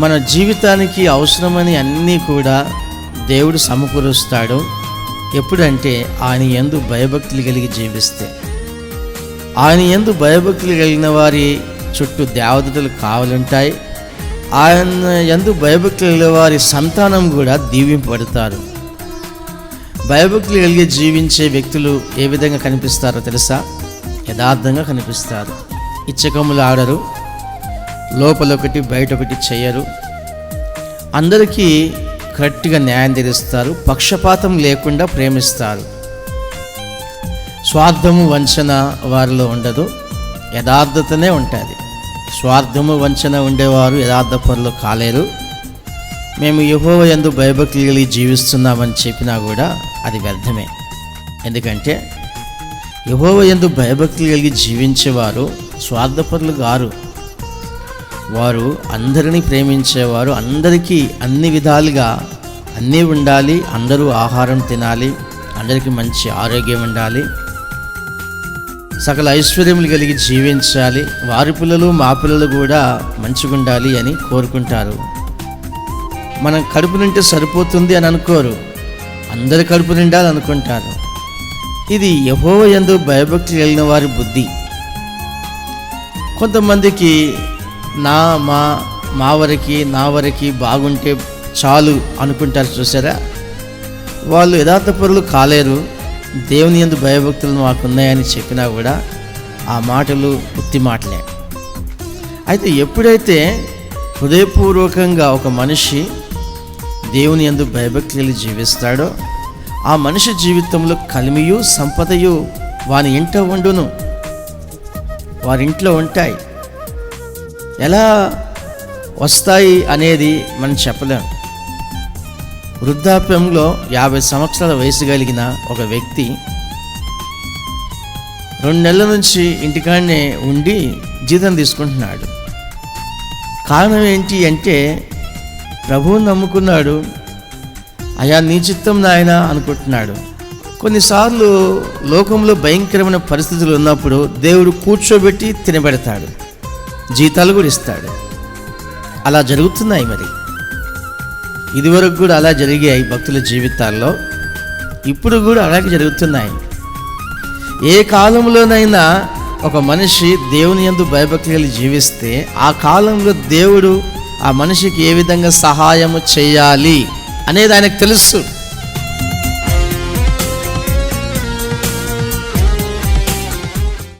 మన జీవితానికి అవసరమని అన్నీ కూడా దేవుడు సమకూరుస్తాడు. ఎప్పుడంటే ఆయన ఎందు భయభక్తులు కలిగి జీవిస్తే. ఆయన ఎందు భయభక్తులు కలిగిన వారి చుట్టూ దేవతలు కావలుంటాయి. ఆయన ఎందు భయభక్తులు కలిగిన వారి సంతానం కూడా దీవింపబడతారు. భయభక్తులు కలిగి జీవించే వ్యక్తులు ఏ విధంగా కనిపిస్తారో తెలుసా? యథార్థంగా కనిపిస్తారు. ఇచ్చకములు ఆడరు. లోపల ఒకటి బయట ఒకటి చేయరు. అందరికీ కరెక్ట్గా న్యాయం తీరుస్తారు పక్షపాతం లేకుండా ప్రేమిస్తారు. స్వార్థము వంచన వారిలో ఉండదు యథార్థతనే ఉంటుంది. స్వార్థము వంచన ఉండేవారు యథార్థ పనులు కాలేరు. మేము యహోవ ఎందు భయభక్తి కలిగి జీవిస్తున్నామని చెప్పినా కూడా అది వ్యర్థమే. ఎందుకంటే యహోవ ఎందు భయభక్తి కలిగి జీవించేవారు స్వార్థపరులు గారు వారు అందరినీ ప్రేమించేవారు అందరికీ అన్ని విధాలుగా అన్నీ ఉండాలి అందరూ ఆహారం తినాలి అందరికీ మంచి ఆరోగ్యం ఉండాలి. సకల ఐశ్వర్యములు కలిగి జీవించాలి. వారి పిల్లలు మా పిల్లలు కూడా మంచిగా ఉండాలి అని కోరుకుంటారు. మనం కడుపు నింటే సరిపోతుంది అని అనుకోరు. అందరి కడుపు నిండాలి అనుకుంటారు ఇది యహోవ ఎందు భయభక్తి కలిగిన వారి బుద్ధి. కొంతమందికి నా మా మా వరకి నా వరకి బాగుంటే చాలు అనుకుంటారు చూసారా? వాళ్ళు యథార్థపరులు కాలేరు. దేవుని ఎందు భయభక్తులు మాకున్నాయని చెప్పినా కూడా ఆ మాటలు ఉత్తి మాటలే. అయితే ఎప్పుడైతే హృదయపూర్వకంగా ఒక మనిషి దేవుని ఎందు భయభక్తులు జీవిస్తాడో ఆ మనిషి జీవితంలో కలిమియు సంపదయు వాని ఇంట ఉండును. వారి ఇంట్లో ఉంటాయి. ఎలా వస్తాయి అనేది మనం చెప్పలేం. వృద్ధాప్యంలో యాభై సంవత్సరాల వయసు కలిగిన ఒక వ్యక్తి రెండు నెలల నుంచి ఇంటికాడనే ఉండి జీతం తీసుకుంటున్నాడు. కారణం ఏంటి అంటే ప్రభువుని నమ్ముకున్నాడు. అయా నీ చిత్తం నాయన అనుకుంటున్నాడు. కొన్నిసార్లు లోకంలో భయంకరమైన పరిస్థితులు ఉన్నప్పుడు దేవుడు కూర్చోబెట్టి తినబెడతాడు. జీతాలు కూడా ఇస్తాడు. అలా జరుగుతున్నాయి మరి. ఇదివరకు కూడా అలా జరిగాయి భక్తుల జీవితాల్లో. ఇప్పుడు కూడా అలాగే జరుగుతున్నాయి. ఏ కాలంలోనైనా ఒక మనిషి దేవుని యందు భయభక్తి కలిగి జీవిస్తే ఆ కాలంలో దేవుడు ఆ మనిషికి ఏ విధంగా సహాయము చేయాలి అనేది ఆయనకు తెలుసు.